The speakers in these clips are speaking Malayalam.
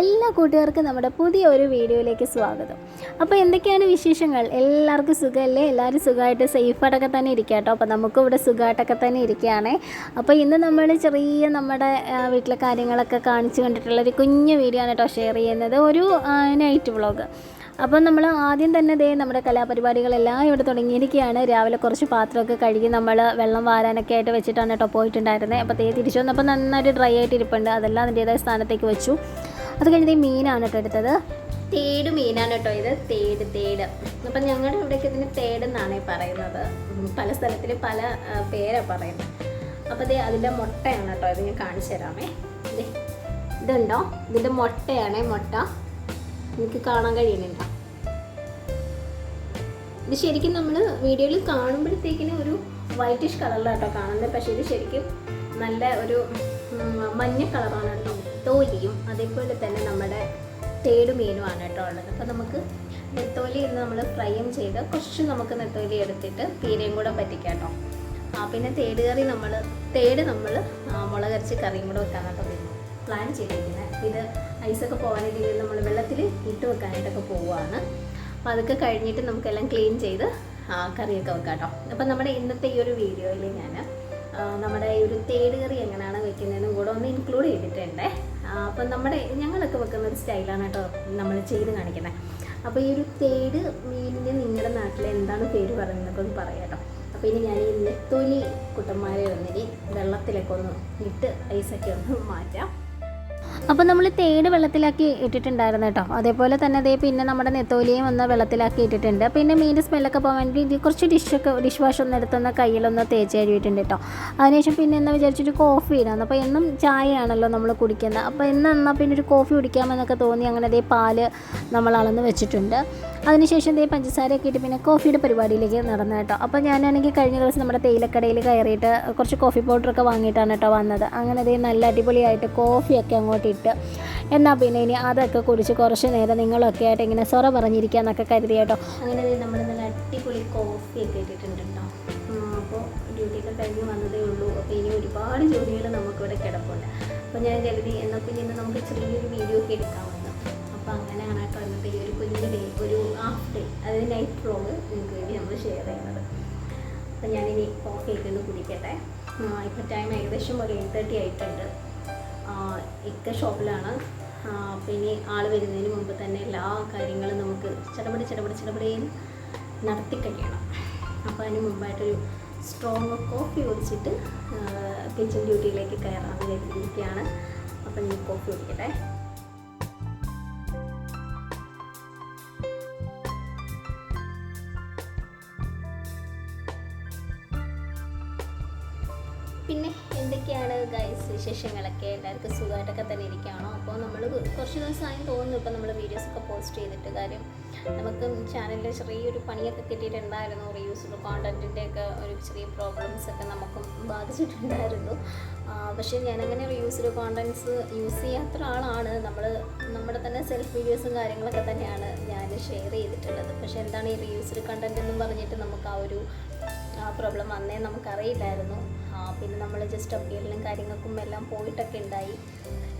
എല്ലാ കൂട്ടുകാർക്കും നമ്മുടെ പുതിയ ഒരു വീഡിയോയിലേക്ക് സ്വാഗതം. അപ്പോൾ എന്തൊക്കെയാണ് വിശേഷങ്ങൾ? എല്ലാവർക്കും സുഖമല്ലേ? എല്ലാവരും സുഖമായിട്ട് സേഫായിട്ടൊക്കെ തന്നെ ഇരിക്കുക കേട്ടോ. അപ്പോൾ നമുക്കും ഇവിടെ സുഖമായിട്ടൊക്കെ തന്നെ ഇരിക്കുകയാണേ. അപ്പോൾ ഇന്ന് നമ്മൾ ചെറിയ നമ്മുടെ വീട്ടിലെ കാര്യങ്ങളൊക്കെ കാണിച്ചു കണ്ടിട്ടുള്ള ഒരു കുഞ്ഞു വീഡിയോ ആണ് കേട്ടോ ഷെയർ ചെയ്യുന്നത്. ഒരു നൈറ്റ് വ്ളോഗ്. അപ്പം നമ്മൾ ആദ്യം തന്നെ ദേ നമ്മുടെ കലാപരിപാടികളെല്ലാം ഇവിടെ തുടങ്ങിയിരിക്കുകയാണ്. രാവിലെ കുറച്ച് പാത്രമൊക്കെ കഴുകി നമ്മൾ വെള്ളം വാരാനൊക്കെ ആയിട്ട് വെച്ചിട്ടാണ് കേട്ടോ പോയിട്ടുണ്ടായിരുന്നത്. അപ്പോൾ തേ തിരിച്ചു വന്നപ്പോൾ നന്നായിട്ട് ഡ്രൈ ആയിട്ട് ഇരിപ്പുണ്ട്. അതെല്ലാം അതിന്റേതായ സ്ഥാനത്തേക്ക് വെച്ചു. അത് കഴിഞ്ഞത് മീനാണ് കേട്ടോ എടുത്തത്. തേട് മീനാണ് കേട്ടോ ഇത്. തേട് തേട്. അപ്പം ഞങ്ങളുടെ ഇവിടേക്ക് ഇതിന് തേട് എന്നാണ് പറയുന്നത്. പല സ്ഥലത്തിൽ പല പേരാണ് പറയുന്നത്. അപ്പോൾ ഇത് അതിന്റെ മുട്ടയാണ് കേട്ടോ ഇത് ഞാൻ കാണിച്ചു തരാമേ. ഇതുണ്ടോ? ഇതിന്റെ മുട്ടയാണ് മുട്ട. എനിക്ക് കാണാൻ കഴിയുന്നുണ്ടോ ഇത് ശരിക്കും നമ്മൾ വീഡിയോയിൽ കാണുമ്പോഴത്തേക്കിന് ഒരു വൈറ്റിഷ് കളറിലാണ് കേട്ടോ കാണുന്നത്. പക്ഷേ ഇത് ശരിക്കും നല്ല ഒരു മഞ്ഞ കളറാണ് കേട്ടോ. നെത്തോലിയും അതേപോലെ തന്നെ നമ്മുടെ തേട് മീനുമാണ് കേട്ടോ ഉള്ളത്. അപ്പോൾ നമുക്ക് നെത്തോലി ഇന്ന് നമ്മൾ ഫ്രൈയും ചെയ്ത് കുറച്ച് നമുക്ക് നെത്തോലി എടുത്തിട്ട് തീരയും കൂടെ പറ്റിക്കാം കേട്ടോ. ആ പിന്നെ തേട് കറി നമ്മൾ തേട് നമ്മൾ മുളകരച്ച് കറിയും കൂടെ വെക്കാൻ കേട്ടോ പ്ലാൻ ചെയ്തിരിക്കുന്നത് ഇത് ഐസൊക്കെ പോകാൻ രീതിയിൽ നമ്മൾ വെള്ളത്തിൽ ഇട്ട് വെക്കാനായിട്ടൊക്കെ പോവുകയാണ് അപ്പോൾ അതൊക്കെ കഴിഞ്ഞിട്ട് നമുക്കെല്ലാം ക്ലീൻ ചെയ്ത് കറിയൊക്കെ വെക്കാം കേട്ടോ. അപ്പോൾ നമ്മുടെ ഇന്നത്തെ ഈ ഒരു വീഡിയോയിൽ ഞാൻ നമ്മുടെ ഈ ഒരു തേട് കറി എങ്ങനെയാണ് വെക്കുന്നതെന്നും കൂടെ ഒന്ന് ഇൻക്ലൂഡ് ചെയ്തിട്ടുണ്ട്. അപ്പം നമ്മുടെ ഞങ്ങളൊക്കെ വെക്കുന്ന ഒരു സ്റ്റൈലാണ് കേട്ടോ നമ്മൾ ചെയ്ത് കാണിക്കുന്നത്. അപ്പോൾ ഈ ഒരു തേട് മീനിന് നിങ്ങളുടെ നാട്ടിൽ എന്താണ് പേര് പറയുന്നതൊക്കെ ഒന്ന് പറയാം കേട്ടോ. അപ്പോൾ ഇനി ഞാൻ ഈ നെത്തോലി കുട്ടന്മാരെ ഒന്നിനി വെള്ളത്തിലൊക്കെ ഒന്ന് ഇട്ട് ഐസൊക്കെ ഒന്ന് മാറ്റാം. അപ്പോൾ നമ്മൾ തേട് വെള്ളത്തിലാക്കി ഇട്ടിട്ടുണ്ടായിരുന്നു കേട്ടോ. അതേപോലെ തന്നെ അതേ പിന്നെ നമ്മുടെ നെത്തോലിയും ഒന്ന് വെള്ളത്തിലാക്കി ഇട്ടിട്ടുണ്ട്. പിന്നെ മീന്റെ സ്മെല്ലൊക്കെ പോകാൻ വേണ്ടി കുറച്ച് ഡിഷൊക്കെ ഡിഷ് വാഷ് ഒന്ന് എടുത്തൊന്ന് കയ്യിലൊന്ന് തേച്ച് കഴുകിയിട്ടുണ്ട് കേട്ടോ. അതിനുശേഷം പിന്നെ എന്നാ വിചാരിച്ചൊരു കോഫി ഇടാന്ന്. അപ്പോൾ എന്നും ചായയാണല്ലോ നമ്മൾ കുടിക്കുന്നത്. അപ്പോൾ എന്നാൽ പിന്നെ ഒരു കോഫി കുടിക്കാമെന്നൊക്കെ തോന്നി. അങ്ങനെ അതേ പാൽ നമ്മൾ അളന്ന് വെച്ചിട്ടുണ്ട്. അതിനുശേഷം ദേ പഞ്ചസാരയൊക്കെ ഇട്ട് പിന്നെ കോഫിയുടെ പരിപാടിയിലേക്ക് നടന്നു കേട്ടോ. അപ്പോൾ ഞാനാണെങ്കിൽ കഴിഞ്ഞ ദിവസം നമ്മുടെ തേയിലക്കടയിൽ കയറിയിട്ട് കുറച്ച് കോഫി പൗഡറൊക്കെ വാങ്ങിയിട്ടാണ് കേട്ടോ വന്നത്. അങ്ങനെ ദേ നല്ല അടിപൊളിയായിട്ട് കോഫിയൊക്കെ അങ്ങോട്ട് ഇട്ട്. എന്നാൽ പിന്നെ ഇനി അതൊക്കെ കുടിച്ച് കുറച്ച് നേരം നിങ്ങളൊക്കെ ആയിട്ട് ഇങ്ങനെ സൊറ പറഞ്ഞിരിക്കാന്നൊക്കെ കരുതി കേട്ടോ. അങ്ങനെ നമ്മൾ നല്ല അടിപൊളി കോഫിയൊക്കെ ഇട്ടിട്ടുണ്ട്? കേട്ടോ അപ്പോൾ ഡ്യൂട്ടിയൊക്കെ കഴിഞ്ഞ് വന്നതേ ഉള്ളൂ. അപ്പോൾ ഇനി ഒരുപാട് ജോലികൾ നമുക്കിവിടെ കിടപ്പുണ്ട്. അപ്പോൾ ഞാൻ കരുതി എന്നാൽ പിന്നെ നമുക്ക് ചെറിയൊരു വീഡിയോ ഒക്കെ എടുക്കാമെന്ന് അപ്പോൾ അങ്ങനെയാണ് കേട്ടോ ഇന്നത്തെ ഈ ഒരു കുഞ്ഞു ഡേ ഒരു ഹാഫ് ഡേ അതായത് നൈറ്റ് വ്ളോഗ് നിങ്ങൾക്ക് വേണ്ടി നമ്മൾ ഷെയർ ചെയ്യുന്നത്. അപ്പോൾ ഞാനിനി കോഫി ഒക്കെ ഒന്ന് കുടിക്കട്ടെ. ഇപ്പോൾ ടൈം ഏകദേശം ഒരു എയ്റ്റ് തേർട്ടി ആയിട്ടുണ്ട്. ഇക്ക ഷോപ്പിലാണ് പിന്നെ ഇനി ആൾ വരുന്നതിന് മുമ്പ് തന്നെ എല്ലാ കാര്യങ്ങളും നമുക്ക് ചടപടി ചടപടി ചടപടിയിൽ നടത്തി കഴിയണം. അപ്പോൾ അതിന് മുമ്പായിട്ടൊരു സ്ട്രോങ് കോഫി കുടിച്ചിട്ട് കിച്ചൺ ഡ്യൂട്ടിയിലേക്ക് കയറാൻ കരുതിയിരിക്കുകയാണ്. അപ്പം ഞാൻ കോഫി കുടിക്കട്ടെ. പിന്നെ എന്തൊക്കെയാണ് ഗൈസ് വിശേഷങ്ങളൊക്കെ? എല്ലാവർക്കും സുഖമായിട്ടൊക്കെ തന്നെ ഇരിക്കുകയാണോ? അപ്പോൾ നമ്മൾ കുറച്ച് ദിവസമായി തോന്നുന്നു ഇപ്പോൾ നമ്മൾ വീഡിയോസൊക്കെ പോസ്റ്റ് ചെയ്തിട്ട് കാര്യം. നമുക്ക് ചാനലിൽ ചെറിയൊരു പണിയൊക്കെ കിട്ടിയിട്ടുണ്ടായിരുന്നു. റീയൂസ്ഡ് കോണ്ടന്റിന്റെ ഒക്കെ ഒരു ചെറിയ പ്രോബ്ലംസ് ഒക്കെ നമുക്കും ബാധിച്ചിട്ടുണ്ടായിരുന്നു. പക്ഷേ ഞാനങ്ങനെ റീയൂസ്ഡ് കോണ്ടന്റ്സ് യൂസ് ചെയ്യാത്ത ഒരാളാണ്. നമ്മൾ നമ്മുടെ തന്നെ സെൽഫ് വീഡിയോസും കാര്യങ്ങളൊക്കെ തന്നെയാണ് ഞാൻ ഷെയർ ചെയ്തിട്ടുള്ളത്. പക്ഷേ എന്താണ് ഈ റീയൂസ്ഡ് കണ്ടന്റ് എന്നും പറഞ്ഞിട്ട് നമുക്ക് ആ ഒരു പ്രോബ്ലം വന്നേ നമുക്കറിയില്ലായിരുന്നു. പിന്നെ നമ്മൾ ജസ്റ്റ് അപ്പീലിനും കാര്യങ്ങൾക്കും എല്ലാം പോയിട്ടൊക്കെ ഉണ്ടായി.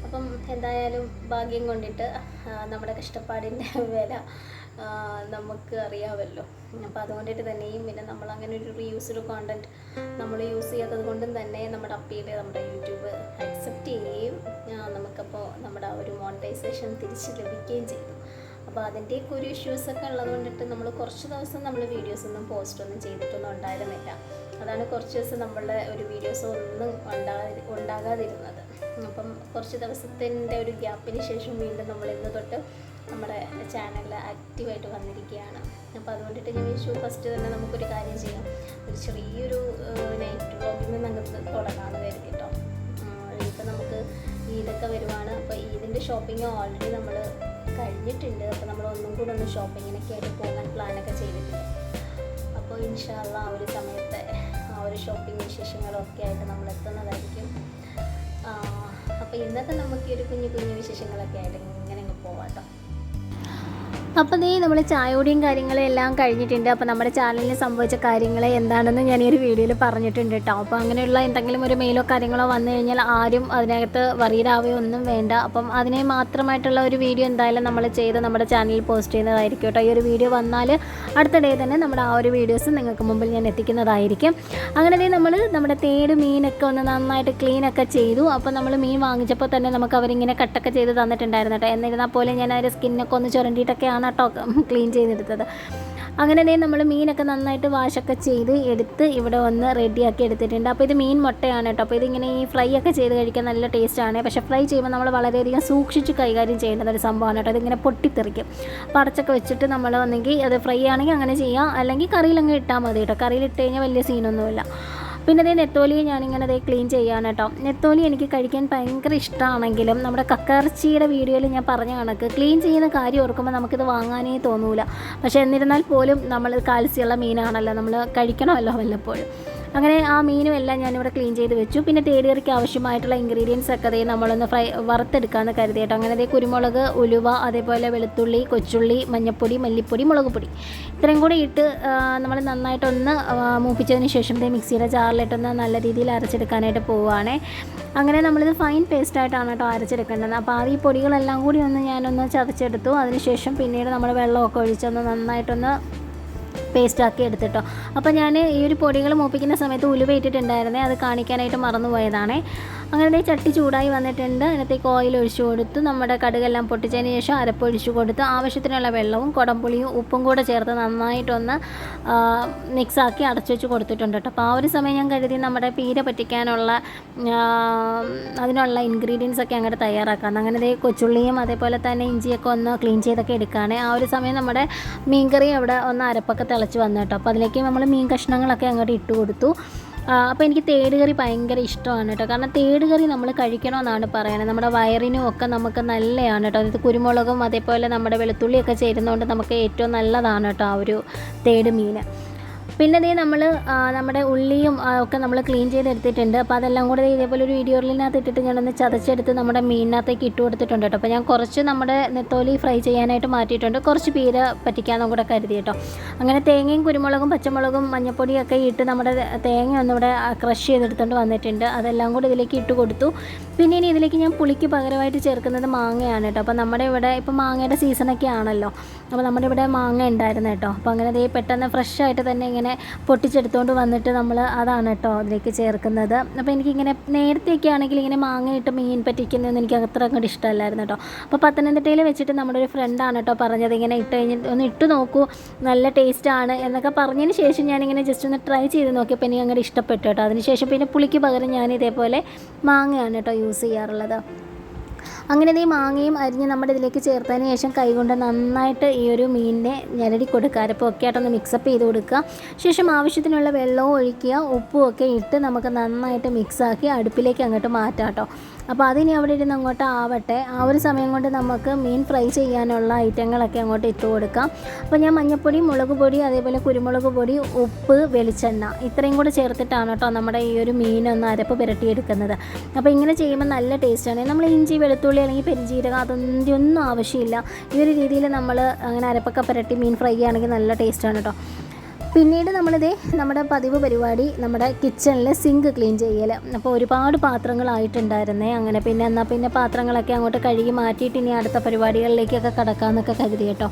അപ്പം എന്തായാലും ഭാഗ്യം കൊണ്ടിട്ട് നമ്മുടെ കഷ്ടപ്പാടിന്റെ വില നമുക്ക് അറിയാമല്ലോ. അപ്പം അതുകൊണ്ടിട്ട് തന്നെയും പിന്നെ നമ്മൾ അങ്ങനെ ഒരു റീയൂസ്ഡ് കോണ്ടന്റ് നമ്മൾ യൂസ് ചെയ്യാത്തത് കൊണ്ടും തന്നെ നമ്മുടെ അപ്പീൽ നമ്മുടെ യൂട്യൂബ് അക്സെപ്റ്റ് ചെയ്യുകയും നമുക്കപ്പോൾ നമ്മുടെ ആ ഒരു മോണിറ്റൈസേഷൻ തിരിച്ച് ലഭിക്കുകയും ചെയ്തു. അപ്പോൾ അതിന്റെയൊക്കെ ഒരു ഇഷ്യൂസൊക്കെ ഉള്ളത് കൊണ്ടിട്ട് നമ്മൾ കുറച്ച് ദിവസം നമ്മൾ വീഡിയോസ് ഒന്നും പോസ്റ്റ് ഒന്നും ചെയ്തിട്ടൊന്നും ഉണ്ടായിരുന്നില്ല. അതാണ് കുറച്ച് ദിവസം നമ്മളുടെ ഒരു വീഡിയോസ് ഒന്നും ഉണ്ടാകാതി ഉണ്ടാകാതിരുന്നത്. അപ്പം കുറച്ച് ദിവസത്തിന്റെ ഒരു ഗ്യാപ്പിന് ശേഷം വീണ്ടും നമ്മൾ ഇന്ന് തൊട്ട് നമ്മുടെ ചാനലിൽ ആക്റ്റീവായിട്ട് വന്നിരിക്കുകയാണ്. അപ്പോൾ അതുകൊണ്ടിട്ട് ഞാൻ വിഷു ഫസ്റ്റ് തന്നെ നമുക്കൊരു കാര്യം ചെയ്യാം. ഒരു ചെറിയൊരു നൈറ്റ് വ്ളോഗിൽ നിന്ന് നമുക്ക് തുടങ്ങാമെന്ന് കരുതി കേട്ടോ ഇപ്പം നമുക്ക് ഈദൊക്കെ വരുവാണ്. അപ്പോൾ ഈദിന്റെ ഷോപ്പിംഗ് ഓൾറെഡി നമ്മൾ കഴിഞ്ഞിട്ടുണ്ട്. അപ്പോൾ നമ്മൾ ഒന്നും കൂടെ ഒന്ന് ഷോപ്പിങ്ങിനൊക്കെ ആയിട്ട് പോകാൻ പ്ലാനൊക്കെ ചെയ്തിട്ടുണ്ട്. അപ്പോൾ ഇൻഷാല്ല ആ ഒരു സമയത്ത് ഒരു ഷോപ്പിംഗ് വിശേഷങ്ങളും ഒക്കെ ആയിട്ട് നമ്മൾ എത്തുന്നതായിരിക്കും. അപ്പോൾ ഇന്നത്തെ നമുക്ക് ഒരു കുഞ്ഞു കുഞ്ഞു വിശേഷങ്ങളൊക്കെ ആയിട്ട് അപ്പോൾ നീ നമ്മൾ ചായയോടെയും കാര്യങ്ങളും എല്ലാം കഴിഞ്ഞിട്ടുണ്ട്. അപ്പോൾ നമ്മുടെ ചാനലിൽ സംഭവിച്ച കാര്യങ്ങൾ എന്താണെന്ന് ഞാൻ ഈ ഒരു വീഡിയോയിൽ പറഞ്ഞിട്ടുണ്ട് കേട്ടോ അപ്പോൾ അങ്ങനെയുള്ള എന്തെങ്കിലും ഒരു മെയിലോ കാര്യങ്ങളോ വന്നു കഴിഞ്ഞാൽ ആരും അതിനകത്ത് വറീഡാവുകയോ ഒന്നും വേണ്ട. അപ്പം അതിനെ മാത്രമായിട്ടുള്ള ഒരു വീഡിയോ എന്തായാലും നമ്മൾ ചെയ്ത് നമ്മുടെ ചാനലിൽ പോസ്റ്റ് ചെയ്യുന്നതായിരിക്കും കേട്ടോ ഈ ഒരു വീഡിയോ വന്നാൽ അടുത്ത തന്നെ നമ്മുടെ ആ ഒരു വീഡിയോസ് നിങ്ങൾക്ക് മുമ്പിൽ ഞാൻ എത്തിക്കുന്നതായിരിക്കും. അങ്ങനെ നമ്മൾ നമ്മുടെ തേട് മീനൊക്കെ ഒന്ന് നന്നായിട്ട് ക്ലീനൊക്കെ ചെയ്തു. അപ്പോൾ നമ്മൾ മീൻ വാങ്ങിച്ചപ്പോൾ തന്നെ നമുക്ക് അവരിങ്ങനെ കട്ടൊക്കെ ചെയ്ത് തന്നിട്ടുണ്ടായിരുന്നു കേട്ടോ എന്നിരുന്നാൽ പോലും ഞാൻ അതിന്റെ സ്കിന്നൊക്കെ ഒന്ന് ചുരണ്ടിയിട്ടൊക്കെയാണ് കേട്ടോ ക്ലീൻ ചെയ്തെടുത്തത്. അങ്ങനെ തന്നെ നമ്മൾ മീനൊക്കെ നന്നായിട്ട് വാഷൊക്കെ ചെയ്ത് എടുത്ത് ഇവിടെ വന്ന് റെഡിയാക്കി എടുത്തിട്ടുണ്ട്. അപ്പോൾ ഇത് മീൻ മുട്ടയാണ് കേട്ടോ. അപ്പോൾ ഇതിങ്ങനെ ഈ ഫ്രൈ ഒക്കെ ചെയ്ത് കഴിക്കാൻ നല്ല ടേസ്റ്റാണ് പക്ഷേ ഫ്രൈ ചെയ്യുമ്പോൾ നമ്മൾ വളരെയധികം സൂക്ഷിച്ച് കൈകാര്യം ചെയ്യേണ്ട ഒരു സംഭവമാണ് കേട്ടോ. ഇതിങ്ങനെ പൊട്ടിത്തെറിക്കും. അപ്പോൾ അടച്ചൊക്കെ വെച്ചിട്ട് നമ്മൾ ഒന്നെങ്കിൽ അത് ഫ്രൈ ആണെങ്കിൽ അങ്ങനെ ചെയ്യാം. അല്ലെങ്കിൽ കറിയിലങ്ങ് ഇട്ടാൽ മതി കേട്ടോ. കറിയിൽ ഇട്ട് കഴിഞ്ഞാൽ വലിയ സീനൊന്നുമില്ല പിന്നെ അതേ നെത്തോലി ഞാനിങ്ങനെ അതേ ക്ലീൻ ചെയ്യാണ് കേട്ടോ. നെത്തോലി എനിക്ക് കഴിക്കാൻ ഭയങ്കര ഇഷ്ടമാണെങ്കിലും നമ്മുടെ കക്കർച്ചിയുടെ വീഡിയോയിൽ ഞാൻ പറഞ്ഞ കണക്ക് ക്ലീൻ ചെയ്യുന്ന കാര്യം ഓർക്കുമ്പോൾ നമുക്കിത് വാങ്ങാനേ തോന്നൂല. പക്ഷേ എന്നിരുന്നാൽ പോലും നമ്മൾ കാൽസ്യമുള്ള മീനാണല്ലോ നമ്മൾ കഴിക്കണമല്ലോ വല്ലപ്പോഴും. അങ്ങനെ ആ മീനും എല്ലാം ഞാനിവിടെ ക്ലീൻ ചെയ്ത് വെച്ചു. പിന്നെ തേടിയറിക്ക് ആവശ്യമായിട്ടുള്ള ഇൻഗ്രീഡിയൻസ് ഒക്കെ അതേ നമ്മളൊന്ന് ഫ്രൈ വറുത്തെടുക്കാമെന്ന് കരുതി അങ്ങനെ അതേ കുരുമുളക് ഉലുവ അതേപോലെ വെളുത്തുള്ളി കൊച്ചുള്ളി മഞ്ഞപ്പൊടി മല്ലിപ്പൊടി മുളക് പൊടി. ഇത്രയും കൂടി ഇട്ട് നമ്മൾ നന്നായിട്ടൊന്ന് മൂപ്പിച്ചതിന് ശേഷം ദേ മിക്സിയുടെ ജാറിലിട്ടൊന്ന് നല്ല രീതിയിൽ അരച്ചെടുക്കാനായിട്ട് പോവുകയാണേ അങ്ങനെ നമ്മളിത് ഫൈൻ പേസ്റ്റായിട്ടാണ് കേട്ടോ അരച്ചെടുക്കേണ്ടത്. അപ്പോൾ ആ ഈ പൊടികളെല്ലാം കൂടി ഒന്ന് ഞാനൊന്ന് ചതച്ചെടുത്തു. അതിനുശേഷം പിന്നീട് നമ്മൾ വെള്ളമൊക്കെ ഒഴിച്ചൊന്ന് നന്നായിട്ടൊന്ന് പേസ്റ്റാക്കി എടുത്തിട്ടോ. അപ്പോൾ ഞാൻ ഈ ഒരു പൊടികൾ മൂപ്പിക്കുന്ന സമയത്ത് ഉലുവ ഇട്ടിട്ടുണ്ടായിരുന്നേ അത് കാണിക്കാനായിട്ട് മറന്നു പോയതാണേ അങ്ങനെ ചട്ടി ചൂടായി വന്നിട്ടുണ്ട്. അതിനകത്തേക്ക് ഓയിൽ ഒഴിച്ചു കൊടുത്തു. നമ്മുടെ കടുകെല്ലാം പൊട്ടിച്ചതിന് ശേഷം അരപ്പൊഴിച്ചു കൊടുത്ത്. ആവശ്യത്തിനുള്ള വെള്ളവും കുടംപുളിയും ഉപ്പും കൂടെ ചേർത്ത് നന്നായിട്ടൊന്ന് മിക്സാക്കി അടച്ചു വെച്ച് കൊടുത്തിട്ടുണ്ട് കേട്ടോ. അപ്പോൾ ആ ഒരു സമയം ഞാൻ കരുതി നമ്മുടെ പീര പറ്റിക്കാനുള്ള അതിനുള്ള ഇൻഗ്രീഡിയൻസ് ഒക്കെ അങ്ങോട്ട് തയ്യാറാക്കാം അങ്ങനെ ദേ കൊച്ചുള്ളിയും അതേപോലെ തന്നെ ഇഞ്ചിയൊക്കെ ഒന്ന് ക്ലീൻ ചെയ്തൊക്കെ എടുക്കുകയാണ് ആ ഒരു സമയം നമ്മുടെ മീൻകറി അവിടെ ഒന്ന് അരപ്പൊക്കെ തിളച്ച് വന്നു കേട്ടോ. അപ്പോൾ അതിലേക്ക് നമ്മൾ മീൻ കഷ്ണങ്ങളൊക്കെ അങ്ങോട്ട് ഇട്ട് കൊടുത്തു. അപ്പോൾ എനിക്ക് തേട് കറി ഭയങ്കര ഇഷ്ടമാണ് കേട്ടോ. കാരണം തേട് കറി നമ്മൾ കഴിക്കണമെന്നാണ് പറയുന്നത്. നമ്മുടെ വയറിനും ഒക്കെ നമുക്ക് നല്ലതാണ് കേട്ടോ. അതായത് കുരുമുളകും അതേപോലെ നമ്മുടെ വെളുത്തുള്ളിയൊക്കെ ചേരുന്നതുകൊണ്ട് നമുക്ക് ഏറ്റവും നല്ലതാണ് കേട്ടോ ആ ഒരു തേട് മീൻ. പിന്നെ ഇതേ നമ്മൾ നമ്മുടെ ഉള്ളിയും ഒക്കെ നമ്മൾ ക്ലീൻ ചെയ്തെടുത്തിട്ടുണ്ട്. അപ്പോൾ അതെല്ലാം കൂടെ ഇതേപോലെ ഒരു വീഡിയോയിലിനകത്ത് ഇട്ടിട്ട് ഞാനൊന്ന് ചതച്ചെടുത്ത് നമ്മുടെ മീനിനകത്തേക്ക് ഇട്ട് കൊടുത്തിട്ടുണ്ട് കേട്ടോ. അപ്പോൾ ഞാൻ കുറച്ച് നമ്മുടെ നെത്തോലി ഫ്രൈ ചെയ്യാനായിട്ട് മാറ്റിയിട്ടുണ്ട്. കുറച്ച് പീര പറ്റിക്കാന്നും കൂടെ കരുതി കേട്ടോ. അങ്ങനെ തേങ്ങയും കുരുമുളകും പച്ചമുളകും മഞ്ഞപ്പൊടിയൊക്കെ ഇട്ട് നമ്മുടെ തേങ്ങ ഒന്നിവിടെ ക്രഷ് ചെയ്തെടുത്തുകൊണ്ട് വന്നിട്ടുണ്ട്. അതെല്ലാം കൂടെ ഇതിലേക്ക് ഇട്ട് കൊടുത്തു. പിന്നെ ഇനി ഇതിലേക്ക് ഞാൻ പുളിക്ക് പകരമായിട്ട് ചേർക്കുന്നത് മാങ്ങയാണ് കേട്ടോ. അപ്പോൾ നമ്മുടെ ഇവിടെ ഇപ്പോൾ മാങ്ങയുടെ സീസണൊക്കെ ആണല്ലോ. അപ്പോൾ നമ്മുടെ ഇവിടെ മാങ്ങ ഉണ്ടായിരുന്നു കേട്ടോ. അപ്പോൾ അങ്ങനെ ഇതേ പെട്ടെന്ന് ഫ്രഷ് ആയിട്ട് തന്നെ ഇങ്ങനെ പൊട്ടിച്ചെടുത്തുകൊണ്ട് വന്നിട്ട് നമ്മൾ അതാണ് കേട്ടോ അതിലേക്ക് ചേർക്കുന്നത്. അപ്പോൾ എനിക്കിങ്ങനെ നേരത്തെയൊക്കെ ആണെങ്കിൽ ഇങ്ങനെ മാങ്ങയിട്ട് മീൻ പറ്റിക്കുന്നതൊന്നും എനിക്ക് അത്ര അങ്ങോട്ട് ഇഷ്ടമല്ലായിരുന്നു കേട്ടോ അപ്പോൾ പത്തനംതിട്ടയിൽ വെച്ചിട്ട് നമ്മുടെ ഒരു ഫ്രണ്ടാണ് കേട്ടോ പറഞ്ഞത് ഇങ്ങനെ ഇട്ട് കഴിഞ്ഞിട്ട് ഒന്ന് ഇട്ട് നോക്കൂ നല്ല ടേസ്റ്റാണ് എന്നൊക്കെ പറഞ്ഞതിന് ശേഷം ഞാനിങ്ങനെ ജസ്റ്റ് ഒന്ന് ട്രൈ ചെയ്ത് നോക്കിയപ്പോൾ എനിക്ക് അങ്ങനെ ഇഷ്ടപ്പെട്ടു കേട്ടോ അതിനുശേഷം പിന്നെ പുളിക്ക് പകരം ഞാൻ ഇതേപോലെ മാങ്ങയാണ് കേട്ടോ യൂസ് ചെയ്യാറുള്ളത്. അങ്ങനെ ഈ മാങ്ങയും അരിഞ്ഞ് നമ്മുടെ ഇതിലേക്ക് ചേർത്തതിന് ശേഷം കൈകൊണ്ട് നന്നായിട്ട് ഈ ഒരു മീനിനെ ഞരടി കൊടുക്കുക. അരപ്പം ഒക്കെ ആയിട്ടൊന്ന് മിക്സപ്പ് ചെയ്ത് കൊടുക്കുക. ശേഷം ആവശ്യത്തിനുള്ള വെള്ളവും ഒഴിക്കുക. ഉപ്പും ഒക്കെ ഇട്ട് നമുക്ക് നന്നായിട്ട് മിക്സാക്കി അടുപ്പിലേക്ക് അങ്ങോട്ട് മാറ്റാം കേട്ടോ. അപ്പോൾ അതിനി അവിടെ ഇരുന്ന് അങ്ങോട്ട് ആവട്ടെ. ആ ഒരു സമയം കൊണ്ട് നമുക്ക് മീൻ ഫ്രൈ ചെയ്യാനുള്ള ഐറ്റങ്ങളൊക്കെ അങ്ങോട്ട് ഇട്ട് കൊടുക്കാം. അപ്പോൾ ഞാൻ മഞ്ഞൾപ്പൊടി മുളക് പൊടി അതേപോലെ കുരുമുളക് പൊടി ഉപ്പ് വെളിച്ചെണ്ണ ഇത്രയും കൂടെ ചേർത്തിട്ടാണ് കേട്ടോ നമ്മുടെ ഈ ഒരു മീനൊന്ന് അരപ്പ് പുരട്ടിയെടുക്കുന്നത്. അപ്പോൾ ഇങ്ങനെ ചെയ്യുമ്പോൾ നല്ല ടേസ്റ്റാണ് നമ്മൾ ഇഞ്ചി വെളുത്തുള്ളി അല്ലെങ്കിൽ പെരിഞ്ചീരകം അതൊന്നും ഒന്നും ആവശ്യമില്ല. ഈ ഒരു രീതിയിൽ നമ്മൾ അങ്ങനെ അരപ്പൊക്കെ പുരട്ടി മീൻ ഫ്രൈ ആണെങ്കിൽ നല്ല ടേസ്റ്റാണ് കേട്ടോ. പിന്നീട് നമ്മളിതേ നമ്മുടെ പതിവ് പരിപാടി നമ്മുടെ കിച്ചണിൽ സിങ്ക് ക്ലീൻ ചെയ്യൽ അപ്പോൾ ഒരുപാട് പാത്രങ്ങളായിട്ടുണ്ടായിരുന്നേ. അങ്ങനെ പിന്നെ എന്നാൽ പിന്നെ പാത്രങ്ങളൊക്കെ അങ്ങോട്ട് കഴുകി മാറ്റിയിട്ട് ഇനി അടുത്ത പരിപാടികളിലേക്കൊക്കെ കടക്കാമെന്നൊക്കെ കരുതി കേട്ടോ.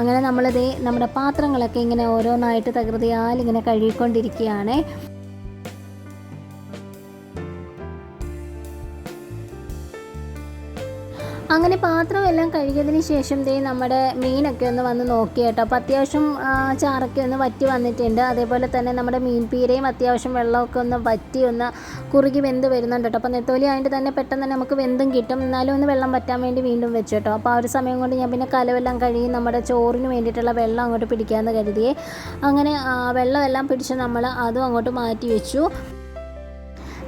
അങ്ങനെ നമ്മളിതേ നമ്മുടെ പാത്രങ്ങളൊക്കെ ഇങ്ങനെ ഓരോന്നായിട്ട് തകൃതിയാൽ ഇങ്ങനെ കഴുകിക്കൊണ്ടിരിക്കുകയാണേ. അങ്ങനെ പാത്രമെല്ലാം കഴുകിയതിന് ശേഷം ദേ നമ്മുടെ മീനൊക്കെ ഒന്ന് വന്ന് നോക്കി കേട്ടോ. അപ്പോൾ അത്യാവശ്യം ചാറൊക്കെ ഒന്ന് വറ്റി വന്നിട്ടുണ്ട്. അതേപോലെ തന്നെ നമ്മുടെ മീൻ പീരയും അത്യാവശ്യം വെള്ളമൊക്കെ ഒന്ന് വറ്റി ഒന്ന് കുറുകി വെന്ത് വരുന്നുണ്ട് കേട്ടോ. അപ്പോൾ നെത്തോലി ആയിട്ട് തന്നെ പെട്ടെന്ന് തന്നെ നമുക്ക് വെന്തും കിട്ടും. എന്നാലും ഒന്ന് വെള്ളം വറ്റാൻ വേണ്ടി വീണ്ടും വെച്ചു കേട്ടോ. അപ്പോൾ ആ ഒരു സമയം കൊണ്ട് ഞാൻ പിന്നെ കലവെല്ലാം കഴുകി നമ്മുടെ ചോറിന് വേണ്ടിയിട്ടുള്ള വെള്ളം അങ്ങോട്ട് പിടിക്കാമെന്ന് കരുതിയേ. അങ്ങനെ വെള്ളമെല്ലാം പിടിച്ച് നമ്മൾ അതും അങ്ങോട്ട് മാറ്റി വെച്ചു.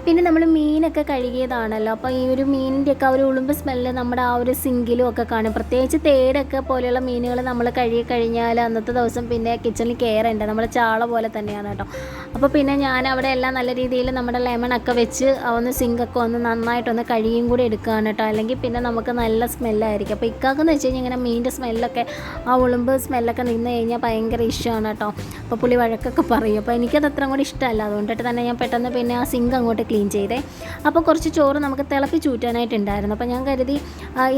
പിന്നെ നമ്മൾ മീനൊക്കെ കഴുകിയതാണല്ലോ. അപ്പോൾ ഈ ഒരു മീനിന്റെയൊക്കെ ആ ഒരു ഉളുമ്പ് സ്മെല്ല് നമ്മുടെ ആ ഒരു സിങ്കിലും ഒക്കെ കാണും. പ്രത്യേകിച്ച് തേടൊക്കെ പോലെയുള്ള മീനുകൾ നമ്മൾ കഴുകി കഴിഞ്ഞാൽ അന്നത്തെ ദിവസം പിന്നെ കിച്ചണിൽ കയറേണ്ട നമ്മൾ ചാള പോലെ തന്നെയാണ് കേട്ടോ. അപ്പോൾ പിന്നെ ഞാൻ അവിടെ എല്ലാം നല്ല രീതിയിൽ നമ്മുടെ ലെമണൊക്കെ വെച്ച് ഒന്ന് സിങ്കൊക്കെ ഒന്ന് നന്നായിട്ടൊന്ന് കഴുകിയും കൂടി എടുക്കുകയാണ് കേട്ടോ. അല്ലെങ്കിൽ പിന്നെ നമുക്ക് നല്ല സ്മെല്ലായിരിക്കും. അപ്പോൾ ഇക്കാക്കെന്ന് വെച്ച് കഴിഞ്ഞാൽ ഇങ്ങനെ മീനിന്റെ സ്മെല്ലൊക്കെ ആ ഉളുമ്പ് സ്മെല്ലൊക്കെ നിന്ന് കഴിഞ്ഞാൽ ഭയങ്കര ഇഷ്ടമാണ് കേട്ടോ. അപ്പോൾ പുളി വഴക്കൊക്കെ പറയും. അപ്പോൾ എനിക്കത് അത്ര കൂടി ഇഷ്ടമല്ല. അതുകൊണ്ടിട്ട് തന്നെ ഞാൻ പെട്ടെന്ന് പിന്നെ ആ സിങ്ക് അങ്ങോട്ട് ക്ലീൻ ചെയ്തേ. അപ്പോൾ കുറച്ച് ചോറ് നമുക്ക് തിളപ്പിച്ച് ഊറ്റാനായിട്ടുണ്ടായിരുന്നു അപ്പോൾ ഞാൻ കരുതി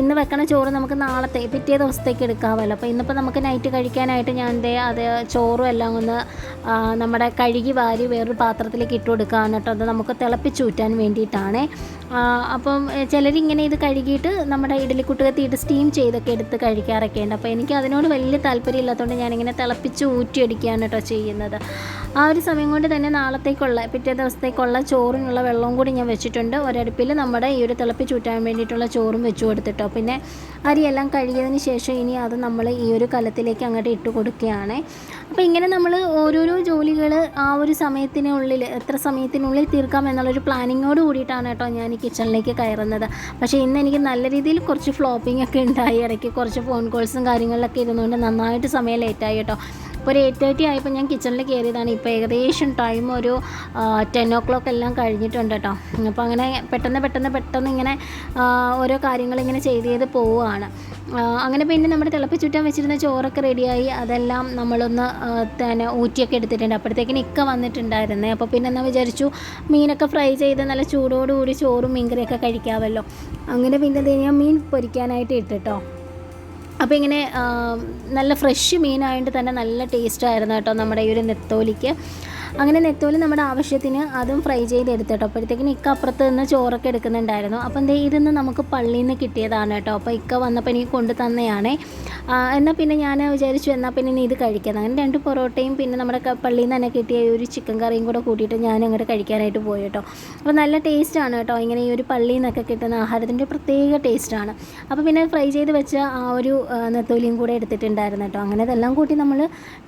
ഇന്ന് വെക്കണ ചോറ് നമുക്ക് നാളത്തെ പിറ്റേ ദിവസത്തേക്ക് എടുക്കാമല്ലോ അപ്പോൾ ഇന്നിപ്പോൾ നമുക്ക് നൈറ്റ് കഴിക്കാനായിട്ട് ഞാൻ ദേ അത് ചോറും എല്ലാം ഒന്ന് നമ്മുടെ കഴുകി വാരി വേറൊരു പാത്രത്തിലേക്ക് ഇട്ട് കൊടുക്കുകയാണ് കേട്ടോ. അത് നമുക്ക് തിളപ്പിച്ച് ഊറ്റാൻ വേണ്ടിയിട്ടാണ്. അപ്പം ചിലരിങ്ങനെ ഇത് കഴുകിയിട്ട് നമ്മുടെ ഇഡലിക്കുട്ട് കത്തിയിട്ട് സ്റ്റീം ചെയ്തൊക്കെ എടുത്ത് കഴിക്കാറൊക്കെ ഉണ്ട് അപ്പോൾ എനിക്ക് അതിനോട് വലിയ താല്പര്യം ഇല്ലാത്തതുകൊണ്ട് ഞാനിങ്ങനെ തിളപ്പിച്ച് ഊറ്റിയടിക്കുകയാണ് കേട്ടോ ചെയ്യുന്നത്. ആ ഒരു സമയം കൊണ്ട് തന്നെ നാളത്തേക്കുള്ള പിറ്റേ ദിവസത്തേക്കുള്ള ചോറിനുള്ള വെള്ളവും കൂടി ഞാൻ വെച്ചിട്ടുണ്ട്. ഒരടുപ്പിൽ നമ്മുടെ ഈ ഒരു തിളപ്പി തിളപ്പിച്ചൂറ്റാൻ വേണ്ടിയിട്ടുള്ള ചോറും വെച്ച് കൊടുത്തിട്ടോ. പിന്നെ അരിയെല്ലാം കഴുകിയതിന് ശേഷം ഇനി അത് നമ്മൾ ഈ ഒരു കലത്തിലേക്ക് അങ്ങോട്ട് ഇട്ട് കൊടുക്കുകയാണ്. അപ്പോൾ ഇങ്ങനെ നമ്മൾ ഓരോരോ ജോലികൾ ആ ഒരു സമയത്തിനുള്ളിൽ എത്ര സമയത്തിനുള്ളിൽ തീർക്കാം എന്നുള്ളൊരു പ്ലാനിങ്ങോട് കൂടിയിട്ടാണ് കേട്ടോ ഞാൻ ഈ കിച്ചണിലേക്ക് കയറുന്നത്. പക്ഷേ ഇന്ന് എനിക്ക് നല്ല രീതിയിൽ കുറച്ച് ഫ്ലോപ്പിംഗ് ഒക്കെ ഉണ്ടായി. ഇടയ്ക്ക് കുറച്ച് ഫോൺ കോൾസും കാര്യങ്ങളിലൊക്കെ ഇരുന്നുകൊണ്ട് നന്നായിട്ട് സമയം ലേറ്റായി കേട്ടോ. ഒരു എയ്റ്റ് തേർട്ടി ആയപ്പോൾ ഞാൻ കിച്ചണിൽ കയറിയതാണ് ഇപ്പോൾ ഏകദേശം ടൈം ഒരു ടെൻ ഓ ക്ലോക്ക് എല്ലാം കഴിഞ്ഞിട്ടുണ്ട് കേട്ടോ അപ്പോൾ അങ്ങനെ പെട്ടെന്ന് പെട്ടെന്ന് പെട്ടെന്ന് ഇങ്ങനെ ഓരോ കാര്യങ്ങൾ ഇങ്ങനെ ചെയ്ത് ചെയ്ത് പോവുകയാണ്. അങ്ങനെ പിന്നെ നമ്മുടെ തിളപ്പിച്ചുറ്റാൻ വെച്ചിരുന്ന ചോറൊക്കെ റെഡിയായി അതെല്ലാം നമ്മളൊന്ന് തന്നെ ഊറ്റിയൊക്കെ എടുത്തിട്ടുണ്ട്. അപ്പോഴത്തേക്കിന് ഇക്ക വന്നിട്ടുണ്ടായിരുന്നേ. അപ്പോൾ പിന്നെ എന്നാൽ വിചാരിച്ചു മീനൊക്കെ ഫ്രൈ ചെയ്ത് നല്ല ചൂടോടുകൂടി ചോറും മീൻകറിയൊക്കെ കഴിക്കാമല്ലോ അങ്ങനെ പിന്നെ ഞാൻ മീൻ പൊരിക്കാനായിട്ട് ഇട്ടിട്ടോ അപ്പോൾ ഇങ്ങനെ നല്ല ഫ്രഷ് മീനായതുകൊണ്ട് തന്നെ നല്ല ടേസ്റ്റ് ആയിരുന്നു കേട്ടോ നമ്മുടെ ഈ ഒരു നെത്തോലിക്ക്. അങ്ങനെ നെത്തോലി നമ്മുടെ ആവശ്യത്തിന് അതും ഫ്രൈ ചെയ്തെടുത്ത് കേട്ടോ അപ്പോഴത്തേക്കിന് ഇക്ക അപ്പുറത്ത് നിന്ന് ചോറൊക്കെ എടുക്കുന്നുണ്ടായിരുന്നു. അപ്പം എന്തേ ഇതിന്ന് നമുക്ക് പള്ളിയിൽ നിന്ന് കിട്ടിയതാണ് കേട്ടോ അപ്പോൾ ഇക്ക വന്നപ്പോൾ എനിക്ക് കൊണ്ടു തന്നെയാണേ. എന്നാൽ പിന്നെ ഞാൻ വിചാരിച്ചു എന്നാൽ പിന്നെ ഇനി ഇത് കഴിക്കാം. അങ്ങനെ രണ്ട് പൊറോട്ടയും പിന്നെ നമ്മുടെ പള്ളിയിൽ നിന്ന് തന്നെ കിട്ടിയ ഒരു ചിക്കൻ കറിയും കൂടെ കൂട്ടിയിട്ട് ഞാൻ അങ്ങോട്ട് കഴിക്കാനായിട്ട് പോയി കേട്ടോ അപ്പോൾ നല്ല ടേസ്റ്റാണ് കേട്ടോ ഇങ്ങനെ ഈ ഒരു പള്ളിയിൽ നിന്നൊക്കെ കിട്ടുന്ന ആഹാരത്തിന്റെ പ്രത്യേക ടേസ്റ്റാണ് അപ്പോൾ പിന്നെ ഫ്രൈ ചെയ്ത് വെച്ച ആ ഒരു നെത്തോലിയും കൂടെ എടുത്തിട്ടുണ്ടായിരുന്നു കേട്ടോ അങ്ങനെ ഇതെല്ലാം കൂട്ടി നമ്മൾ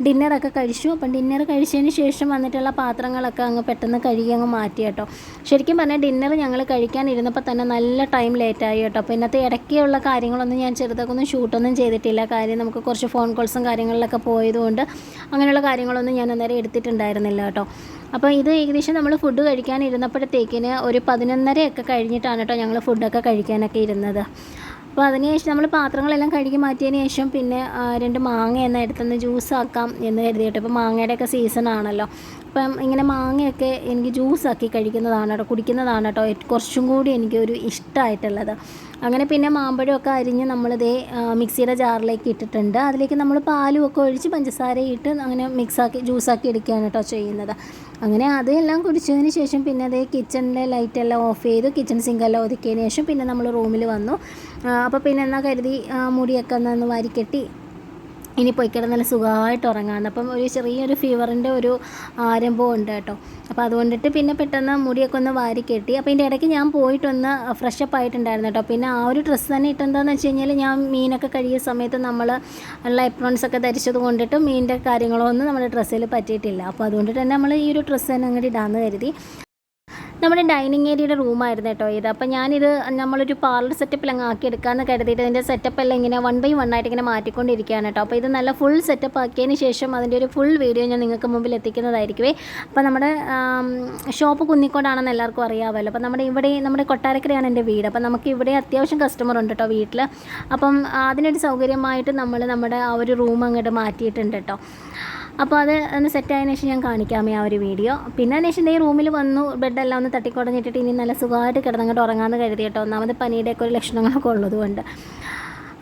ഡിന്നറൊക്കെ കഴിച്ചു. അപ്പം ഡിന്നർ കഴിച്ചതിന് ശേഷം വന്നിട്ടുള്ള പാത്രങ്ങളൊക്കെ അങ്ങ് പെട്ടെന്ന് കഴുകി അങ്ങ് മാറ്റി കേട്ടോ. ശരിക്കും പറഞ്ഞാൽ ഡിന്നർ ഞങ്ങൾ കഴിക്കാനിരുന്നപ്പോൾ തന്നെ നല്ല ടൈം ലേറ്റായി കേട്ടോ. അപ്പോൾ ഇന്നത്തെ ഇടയ്ക്കുള്ള കാര്യങ്ങളൊന്നും ഞാൻ ചെറുതൊക്കെ ഒന്നും ഷൂട്ടൊന്നും ചെയ്തിട്ടില്ല. കാര്യം നമുക്ക് കുറച്ച് ഫോൺ കോൾസും കാര്യങ്ങളിലൊക്കെ പോയതുകൊണ്ട് അങ്ങനെയുള്ള കാര്യങ്ങളൊന്നും ഞാൻ അന്നേരം എടുത്തിട്ടുണ്ടായിരുന്നില്ല കേട്ടോ. അപ്പോൾ ഇത് ഏകദേശം നമ്മൾ ഫുഡ് കഴിക്കാനിരുന്നപ്പോഴത്തേക്കിന് ഒരു പതിനൊന്നരയൊക്കെ കഴിഞ്ഞിട്ടാണ് കേട്ടോ ഞങ്ങൾ ഫുഡൊക്കെ കഴിക്കാനൊക്കെ ഇരുന്നത്. അപ്പോൾ അതിനുശേഷം നമ്മൾ പാത്രങ്ങളെല്ലാം കഴുകി മാറ്റിയതിന് ശേഷം പിന്നെ രണ്ട് മാങ്ങ എന്ന എടുത്തുനിന്ന് ജ്യൂസാക്കാം എന്ന് കരുതിയിട്ട് ഇപ്പോൾ മാങ്ങയുടെയൊക്കെ സീസൺ ആണല്ലോ. അപ്പം ഇങ്ങനെ മാങ്ങയൊക്കെ എനിക്ക് ജ്യൂസ് ആക്കി കഴിക്കുന്നതാണ് കേട്ടോ കുടിക്കുന്നതാണ് കേട്ടോ കുറച്ചും കൂടി എനിക്ക് ഒരു ഇഷ്ടമായിട്ടുള്ളത് അങ്ങനെ പിന്നെ മാമ്പഴമൊക്കെ അരിഞ്ഞ് നമ്മളിതേ മിക്സിയുടെ ജാറിലേക്ക് ഇട്ടിട്ടുണ്ട്. അതിലേക്ക് നമ്മൾ പാലും ഒക്കെ ഒഴിച്ച് പഞ്ചസാര ഇട്ട് അങ്ങനെ മിക്സാക്കി ജ്യൂസാക്കി എടുക്കുകയാണ് കേട്ടോ ചെയ്യുന്നത്. അങ്ങനെ അതെല്ലാം കുടിച്ചതിന് ശേഷം പിന്നെ അതേ കിച്ചണിലെ ലൈറ്റെല്ലാം ഓഫ് ചെയ്തു. കിച്ചൺ സിങ്കെല്ലാം ഒതുക്കിയതിന് ശേഷം പിന്നെ നമ്മൾ റൂമിൽ വന്നു. അപ്പോൾ പിന്നെ എന്നാൽ കരുതി? മുടിയൊക്കെ ഒന്ന് വാരിക്കെട്ടി. ഇനി പോയി കിടന്ന് നല്ല സുഖമായിട്ട് ഉറങ്ങാമെന്ന്. അപ്പം ഒരു ചെറിയൊരു ഫീവറിന്റെ ഒരു ആരംഭം ഉണ്ട് കേട്ടോ. അപ്പോൾ അതുകൊണ്ടിട്ട് പിന്നെ പെട്ടെന്ന് മുടിയൊക്കെ ഒന്ന് വാരി കെട്ടി. അപ്പോൾ ഇതിന്റെ ഇടയ്ക്ക് ഞാൻ പോയിട്ടൊന്ന് ഫ്രഷപ്പ് ആയിട്ടുണ്ടായിരുന്നു കേട്ടോ. പിന്നെ ആ ഒരു ഡ്രസ്സ് തന്നെ ഇട്ടെന്താന്ന് വെച്ച് കഴിഞ്ഞാൽ ഞാൻ മീനൊക്കെ കഴിയുന്ന സമയത്ത് നമ്മൾ ഉള്ള എപ്രോൺസ് ഒക്കെ ധരിച്ചത് കൊണ്ടിട്ട് മീനിന്റെ കാര്യങ്ങളൊന്നും നമ്മുടെ ഡ്രസ്സിൽ പറ്റിയിട്ടില്ല. അപ്പോൾ അതുകൊണ്ട് തന്നെ നമ്മൾ ഈ ഒരു ഡ്രസ്സ് തന്നെ അങ്ങോട്ട് ഇടാമെന്ന് കരുതി. നമ്മുടെ ഡൈനിങ് ഏരിയയുടെ റൂമായിരുന്നു കേട്ടോ ഇത്. അപ്പോൾ ഞാനിത് നമ്മളൊരു പാർലർ സെറ്റപ്പിൽ അങ്ങ് ആക്കി എടുക്കാമെന്ന് കരുതിയിട്ട് ഇതിന്റെ സെറ്റപ്പ് എല്ലാം ഇങ്ങനെ വൺ ബൈ വൺ ആയിട്ട് ഇങ്ങനെ മാറ്റിക്കൊണ്ടിരിക്കുകയാണ് കേട്ടോ. അപ്പോൾ ഇത് നല്ല ഫുൾ സെറ്റപ്പ് ആക്കിയതിന് ശേഷം അതിന്റെ ഒരു ഫുൾ വീഡിയോ ഞാൻ നിങ്ങൾക്ക് മുമ്പിൽ എത്തിക്കുന്നതായിരിക്കുമേ അപ്പോൾ നമ്മുടെ ഷോപ്പ് കുന്നിക്കോടാണെന്ന് എല്ലാവർക്കും അറിയാമല്ലോ അപ്പോൾ നമ്മുടെ ഇവിടെ നമ്മുടെ കൊട്ടാരക്കരയാണ് എന്റെ വീട്. അപ്പോൾ നമുക്ക് ഇവിടെ അത്യാവശ്യം കസ്റ്റമർ ഉണ്ട് കേട്ടോ വീട്ടിൽ അപ്പം അതിനൊരു സൗകര്യമായിട്ട് നമ്മൾ നമ്മുടെ ആ ഒരു റൂം അങ്ങോട്ട് മാറ്റിയിട്ടുണ്ട് കേട്ടോ. അപ്പോൾ അത് ഒന്ന് സെറ്റ് ആയതിനു ശേഷം ഞാൻ കാണിക്കാമേ ആ ഒരു വീഡിയോ പിന്നെ അതിന് ശേഷം ഈ റൂമിൽ വന്നു ബെഡെല്ലാം ഒന്ന് തട്ടിക്കുടഞ്ഞിട്ടിട്ട് ഇനി നല്ല സുഖമായിട്ട് കിടന്നങ്ങോട്ട് ഉറങ്ങാമെന്ന് കരുതി കേട്ടോ. ഒന്നാമത് പനിയുടെയൊക്കെ ഒരു ലക്ഷണങ്ങളൊക്കെ ഉള്ളതുകൊണ്ട്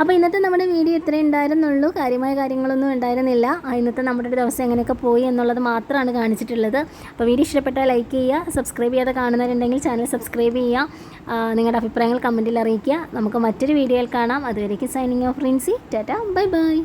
അപ്പോൾ ഇന്നത്തെ നമ്മുടെ വീഡിയോ ഇത്രേ ഉണ്ടായിരുന്നുള്ളൂ. കാര്യമായ കാര്യങ്ങളൊന്നും ഉണ്ടായിരുന്നില്ല. ഇന്നത്തെ നമ്മുടെ ഒരു ദിവസം എങ്ങനെയൊക്കെ പോയി എന്നുള്ളത് മാത്രമാണ് കാണിച്ചിട്ടുള്ളത്. അപ്പോൾ വീഡിയോ ഇഷ്ടപ്പെട്ടാൽ ലൈക്ക് ചെയ്യുക സബ്സ്ക്രൈബ് ചെയ്യാതെ കാണുന്നവരുണ്ടെങ്കിൽ ചാനൽ സബ്സ്ക്രൈബ് ചെയ്യുക. നിങ്ങളുടെ അഭിപ്രായങ്ങൾ കമന്റിൽ അറിയിക്കുക. നമുക്ക് മറ്റൊരു വീഡിയോയിൽ കാണാം. അതുവരേക്കും signing off Rincy tata bye bye